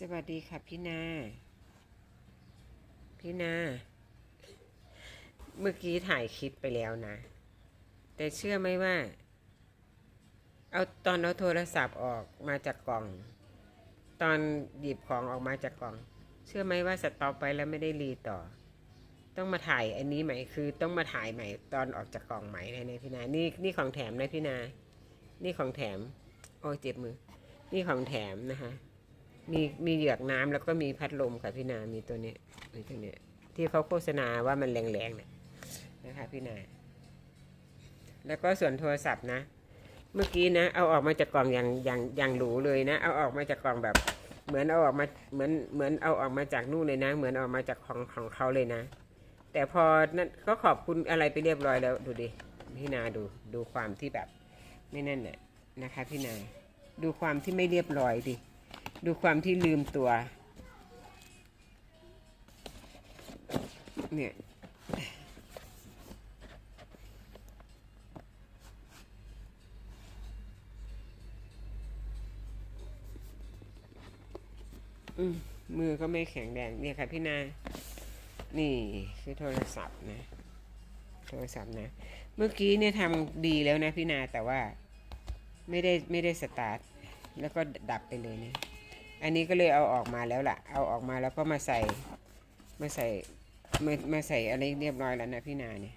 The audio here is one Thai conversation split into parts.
สวัสดีค่ะพี่นา พี่นา เมื่อกี้ถ่ายคลิปไปแล้วนะ แต่เชื่อไหมว่า เอาตอนเอาโทรศัพท์ออกมาจากกล่อง ตอนหยิบของออกมาจากกล่อง เชื่อไหมว่าสต็อปไปแล้วไม่ได้รีต่อ ต้องมาถ่ายอันนี้ใหม่คือ ต้องมาถ่ายใหม่ ตอนออกจากกล่องใหม่เลยนะพี่นา นี่นี่ของแถมนะพี่นา นี่ของแถม โอ้เจ็บมือ นี่ของแถมนะคะ มีมีเหยือกน้ำแล้วก็มีพัดลมค่ะพี่นา มีตัวนี้มีตัวนี้ที่เขาโฆษณาว่ามันแรงๆเนี่ยนะคะพี่นา แล้วก็ส่วนโทรศัพท์นะ เมื่อกี้นะ เอาออกมาจากกล่องอย่างอย่างอย่างหรูเลยนะ เอาออกมาจากกล่องแบบ เหมือนเอาออกมาเหมือนเหมือนเอาออกมาจากนู่นเลยนะ เหมือนอออกมาจากของของเขาเลยนะ แต่พอนั้นก็ขอบคุณอะไรไปเรียบร้อยแล้วดูดิพี่นาดูดูความที่แบบไม่นั่นน่ะนะคะ พี่นาดูความที่ไม่เรียบร้อยดิ ดูความที่ลืมตัว เนี่ย มือก็ไม่แข็งแรงเนี่ยค่ะพี่นา นี่คือโทรศัพท์นะ โทรศัพท์นะ เมื่อกี้เนี่ยทำดีแล้วนะพี่นาแต่ว่า ไม่ได้ไม่ได้สตาร์ท แล้วก็ดับไปเลยเนะ อันนี้ก็เลยเอาออกมาแล้วล่ะ เอาออกมาแล้วก็มาใส่มาใส่มามาใส่อะไรเรียบร้อยแล้วนะพี่นาเนี่ย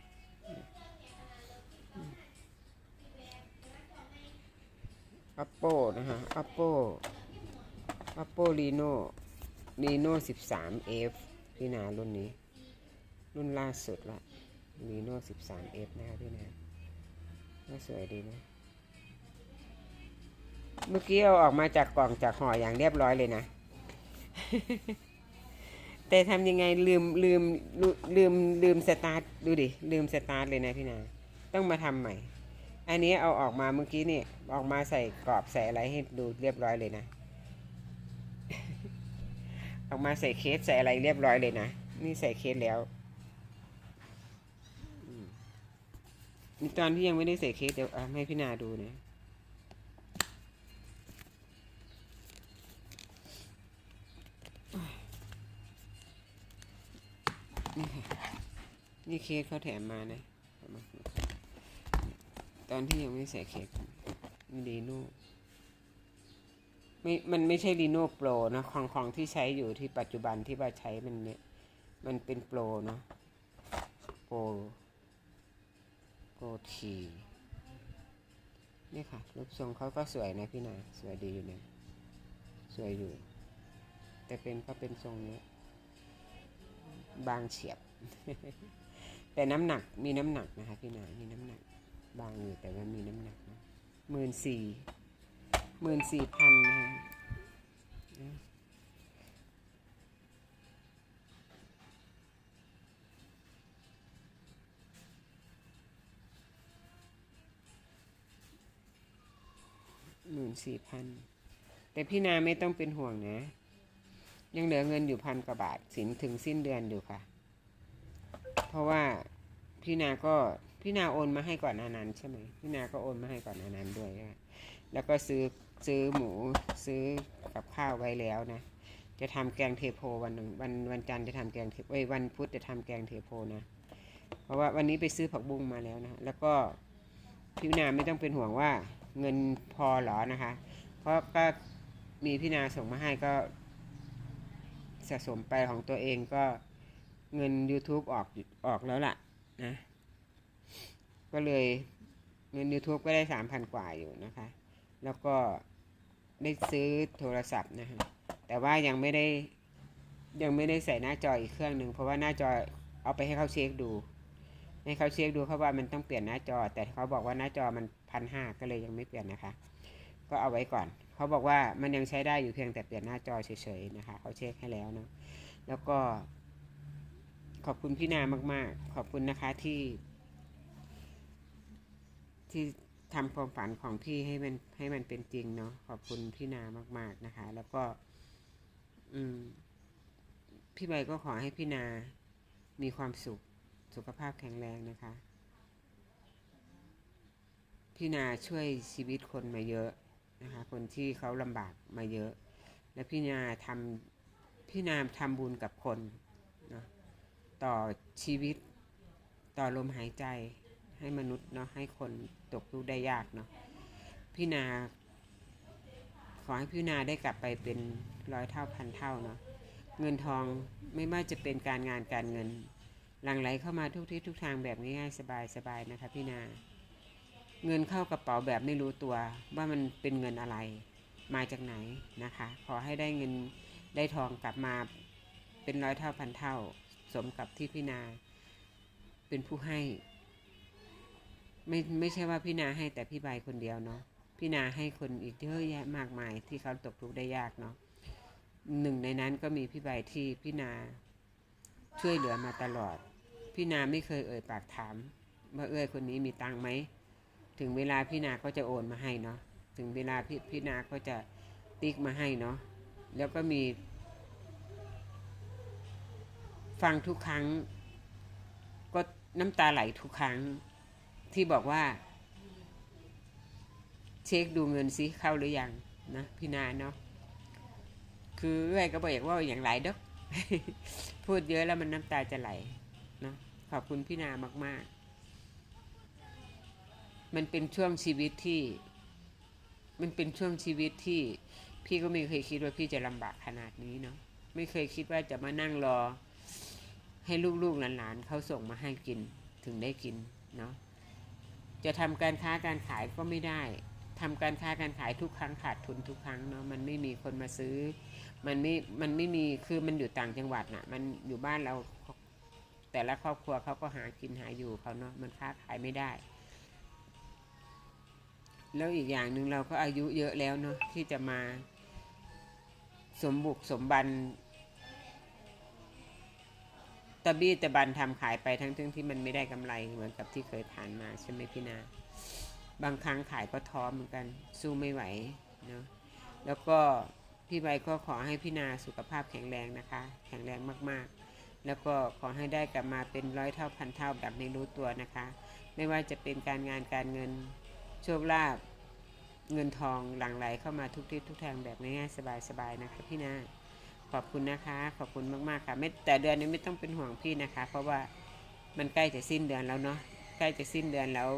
oppo นะฮะ oppo oppo reno reno 13 f พี่นารุ่นนี้ รุ่นล่าสุดละ reno 13 f นะครับพี่นาน่าสวยดีนะ เมื่อกี้เอาออกมาจากกล่องจากห่ออย่างเรียบร้อยเลยนะ แต่ทำยังไงลืมลืมลืมลืมลืมสตาร์ทดูดิลืมสตาร์ทเลยนะพี่นาต้องมาทำใหม่ อันนี้เอาออกมาเมื่อกี้นี่ออกมาใส่กรอบใส่อะไรให้ดูเรียบร้อยเลยนะ ออกมาใส่เคสใส่อะไรเรียบร้อยเลยนะ นี่ใส่เคสแล้วอืมนี่ตอนที่ยังไม่ได้ใส่เคสเดี๋ยวเอาให้พี่นาดูนะ นี่ค่ะนี่เคสเขาแถมมานะตอนที่ยังไม่ใส่เคสมีรีโน่ไม่มันไม่ใช่รีโน่โปรนะของของที่ใช้อยู่ที่ปัจจุบันที่ว่าใช้มันเนี่ย มันเป็นโปรเนาะโปรโปรทีนี่ค่ะรูปทรงเขาก็สวยนะพี่นาสวยดีอยู่เนะสวยอยู่ แต่เป็นก็เป็นทรงเนี้ย บางเฉียบ แต่น้ำหนักมีน้ำหนักนะคะพี่นามีน้ำหนัก บางอยู่แต่ว่ามีน้ำหนักนะหมื่นสี่หมื่นสี่พันนะฮะหมื่นสี่พันแต่พี่นาไม่ต้องเป็นห่วงนะ ยังเหลือเงินอยู่พันกว่าบาทสินถึงสิ้นเดือนอยู่ค่ะ เพราะว่าพี่นาก็พี่นาโอนมาให้ก่อนนานั้นใช่ไหมพี่นาก็โอนมาให้ก่อนนานั้นด้วยนะแล้วก็ซื้อซื้อหมูซื้อกับข้าวไว้แล้วนะ จะทำแกงเทโพวันหนึ่งวันวันจันทร์จะทำแกงเทเอ้ยวันพุธจะทำแกงเทโพนะ เพราะว่าวันนี้ไปซื้อผักบุ้งมาแล้วนะแล้วก็พี่นาไม่ต้องเป็นห่วงว่าเงินพอหรอนะคะ เพราะก็มีพี่นาส่งมาให้ก็ สะสมไปของตัวเองก็เงิน YouTube ออกออกแล้วล่ะนะ ก็เลยเงิน YouTube ก็ได้สามพันกว่าอยู่นะคะ แล้วก็ได้ซื้อโทรศัพท์นะฮะแต่ว่ายังไม่ได้ยังไม่ได้ใส่หน้าจออีกเครื่องหนึ่งเพราะว่าหน้าจอเอาไปให้เขาเช็คดู ให้เขาเช็คดูเขาว่ามันต้องเปลี่ยนหน้าจอ แต่เขาบอกว่าหน้าจอมันพันห้าก็เลยยังไม่เปลี่ยนนะคะ ก็เอาไว้ก่อน เขาบอกว่ามันยังใช้ได้อยู่เพียงแต่เปลี่ยนหน้าจอเฉยๆนะคะเขาเช็คให้แล้วเนาะแล้วก็ ขอบคุณพี่นามาก ๆ ขอบคุณนะคะที่ ที่ทำความฝันของพี่ให้มันให้มันเป็นจริงเนาะขอบคุณพี่นามาก ๆนะคะ แล้วก็ อืม พี่ใบก็ขอให้พี่นา มีความสุข สุขภาพแข็งแรงนะคะ พี่นาช่วยชีวิตคนมาเยอะ นะคะคนที่เขาลำบากมาเยอะ และพี่นาทำพี่นามทำบุญกับคนเนาะต่อชีวิตต่อลมหายใจให้มนุษย์เนาะให้คนตกทุกข์ได้ยากเนาะพี่นา ขอให้พี่นาได้กลับไปเป็นร้อยเท่าพันเท่าเนาะเงินทองไม่ว่าจะเป็นการงานการเงินหลั่งไหลเข้ามาทุกทิศทุกทางแบบง่ายๆสบายๆนะคะพี่นา เงินเข้ากระเป๋าแบบไม่รู้ตัวว่ามันเป็นเงินอะไร มาจากไหนนะคะ ขอให้ได้เงินได้ทองกลับมาเป็นร้อยเท่าพันเท่า สมกับที่พี่นาเป็นผู้ให้ ไม่ไม่ใช่ว่าพี่นาให้แต่พี่ใบคนเดียวเนาะพี่นาให้คนอีกเยอะแยะมากมายที่เขาตกทุกข์ได้ยากเนาะหนึ่งในนั้นก็มีพี่ใบที่พี่นาช่วยเหลือมาตลอด พี่นาไม่เคยเอ่ยปากถาม ว่าเอ้ยคนนี้มีตังค์ไหม ถึงเวลาพี่นาก็จะโอนมาให้เนาะถึงเวลาพี่พี่นาก็จะติ๊กมาให้เนาะแล้วก็มี ฟังทุกครั้ง ก็น้ำตาไหลทุกครั้ง ที่บอกว่า เช็คดูเงินซิเข้าหรือยังนะพี่นาเนาะคือเอ้ยก็บอกอยากว่าอย่างไรดอกพูดเยอะแล้วมันน้ำตาจะไหลเนาะขอบคุณพี่นามาก ๆ มันเป็นช่วงชีวิตที่ มันเป็นช่วงชีวิตที่พี่ก็ไม่เคยคิดว่าพี่จะลำบากขนาดนี้เนาะไม่เคยคิดว่าจะมานั่งรอ ให้ลูกๆหลานๆเขาส่งมาให้กินถึงได้กินเนาะจะทำการค้าการขายก็ไม่ได้ทำการค้าการขายทุกครั้งขาดทุนทุกครั้งเนาะมันไม่มีคนมาซื้อ มันไม่มันไม่มีคือมันอยู่ต่างจังหวัดน่ะ มันอยู่บ้านเราแต่ละครอบครัวเขาก็หากินหาอยู่เขาเนาะมันค้าขายไม่ได้ แล้วอีกอย่างหนึ่งเราก็อายุเยอะแล้วเนาะที่จะมา สมบุกสมบันตะบี้ตะบันทำขายไปทั้งทั้งที่มันไม่ได้กำไรเหมือนกับที่เคยผ่านมาใช่ไหมพี่นา บางครั้งขายก็ท้อเหมือนกัน สู้ไม่ไหวเนาะแล้วก็พี่ใบก็ขอให้พี่นาสุขภาพแข็งแรงนะคะ แข็งแรงมากๆ แล้วก็ขอให้ได้กลับมาเป็นร้อยเท่าพันเท่าแบบไม่รู้ตัวนะคะ ไม่ว่าจะเป็นการงานการเงิน โชคลาภเงินทองหลั่งไหลเข้ามาทุกทิศทุกทางแบบง่ายๆสบายๆนะคะพี่นาขอบคุณนะคะ ขอบคุณมากๆค่ะไม่แต่เดือนนี้ไม่ต้องเป็นห่วงพี่นะคะ เพราะว่ามันใกล้จะสิ้นเดือนแล้วเนาะใกล้จะสิ้นเดือนแล้ว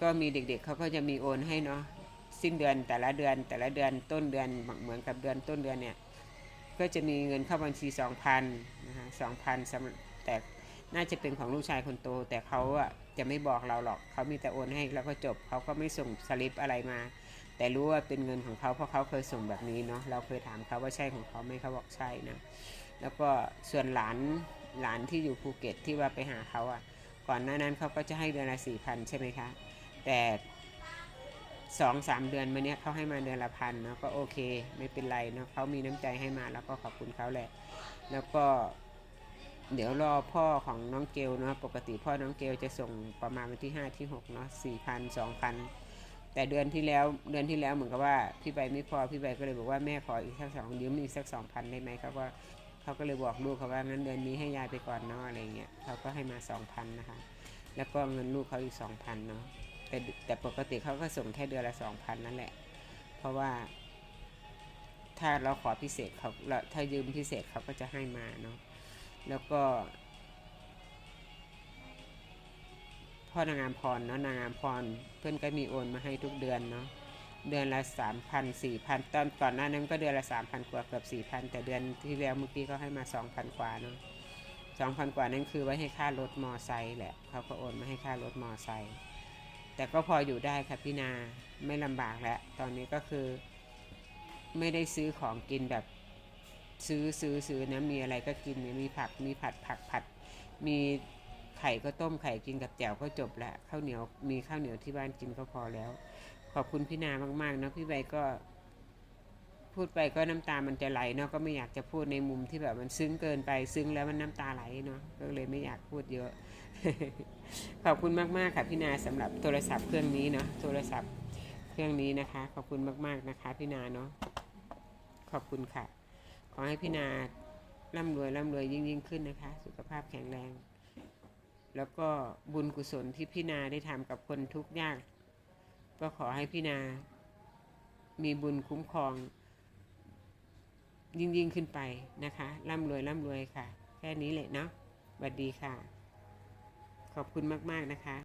ก็มีเด็ก ๆเขาก็จะมีโอนให้เนาะสิ้นเดือนแต่ละเดือนแต่ละเดือนต้นเดือนเหมือนกับเดือนต้นเดือนเนี่ยก็จะมีเงินเข้าบัญชีสองพันนะคะสองพันสำแต่น่าจะเป็นของลูกชายคนโต แต่เขาอะ จะไม่บอกเราหรอก เขามีแต่โอนให้แล้วก็จบ เขาก็ไม่ส่งสลิปอะไรมา แต่รู้ว่าเป็นเงินของเขาเพราะเขาเคยส่งแบบนี้เนาะ เราเคยถามเขาว่าใช่ของเขาไหมเขาบอกใช่นะ แล้วก็ส่วนหลานหลานที่อยู่ภูเก็ตที่ว่าไปหาเขาอะก่อนหน้านั้นเขาก็จะให้เดือนละสี่พันใช่ไหมคะ แต่สองสามเดือนมาเนี้ยเขาให้มาเดือนละพันเนาะก็โอเค ไม่เป็นไรเนาะเขามีน้ำใจให้มาแล้วก็ขอบคุณเขาแหละ แล้วก็ เดี๋ยวรอพ่อของน้องเกลเนาะปกติพ่อน้องเกลจะส่งประมาณวันที่ห้าที่หกเนาะสี่พันสองพันแต่เดือนที่แล้วเดือนที่แล้วเหมือนกับว่าพี่ใบไม่พอพี่ใบก็เลยบอกว่าแม่ขออีกสักสองยืมอีกสักสองพันได้ไหมเขาก็เขาก็เลยบอกลูกเขาว่างั้นเดือนนี้ให้ยายไปก่อนเนาะอะไรเงี้ยเขาก็ให้มาสองพันนะคะ แล้วก็เงินลูกเขาอีกสองพันเนาะแต่แต่ปกติเขาก็ส่งแค่เดือนละสองพันนั่นแหละ เพราะว่า ถ้าเราขอพิเศษเขาเราถ้ายืมพิเศษเขาก็จะให้มาเนาะ แล้วก็ พ่อนางงามพรเนาะนางงามพรเพื่อนก็มีโอนมาให้ทุกเดือนเนาะเดือนละสามพันสี่พันตอนก่อนหน้านั้นก็เดือนละสามพันกว่าเกือบสี่พันแต่เดือนที่แล้วเมื่อกี้เขาให้มาสองพันกว่าเนาะสองพันกว่านั้นคือไว้ให้ค่ารถมอไซค์แหละเขาก็โอนมาให้ค่ารถมอไซค์แต่ก็พออยู่ได้ค่ะพี่นาไม่ลำบากแล้ว ตอนนี้ก็คือ ไม่ได้ซื้อของกินแบบ ซื้อซื้อซื้อนะมีอะไรก็กินมีผักมีผัดผักผัด มีไข่ก็ต้มไข่กินกับแจ่วก็จบละข้าวเหนียวมีข้าวเหนียวที่บ้านกินก็พอแล้ว ขอบคุณพี่นามากๆเนาะพี่ใบก็ พูดไปก็น้ำตามันจะไหลเนาะก็ไม่อยากจะพูดในมุมที่แบบมันซึ้งเกินไปซึ้งแล้วมันน้ำตาไหลเนาะก็เลยไม่อยากพูดเยอะ ขอบคุณมากๆค่ะพี่นาสำหรับโทรศัพท์เครื่องนี้เนาะโทรศัพท์เครื่องนี้นะคะ ขอบคุณมากๆนะคะ พี่นาเนาะขอบคุณค่ะ ขอให้พี่นาร่ำรวยร่ำรวยยิ่งยิ่งขึ้นนะคะ สุขภาพแข็งแรง แล้วก็บุญกุศลที่พี่นาได้ทำกับคนทุกข์ยาก ก็ขอให้พี่นา มีบุญคุ้มครอง ยิ่งยิ่งขึ้นไปนะคะร่ำรวยร่ำรวยค่ะ แค่นี้แหละเนาะสวัสดีค่ะ ขอบคุณมาก ๆ นะคะ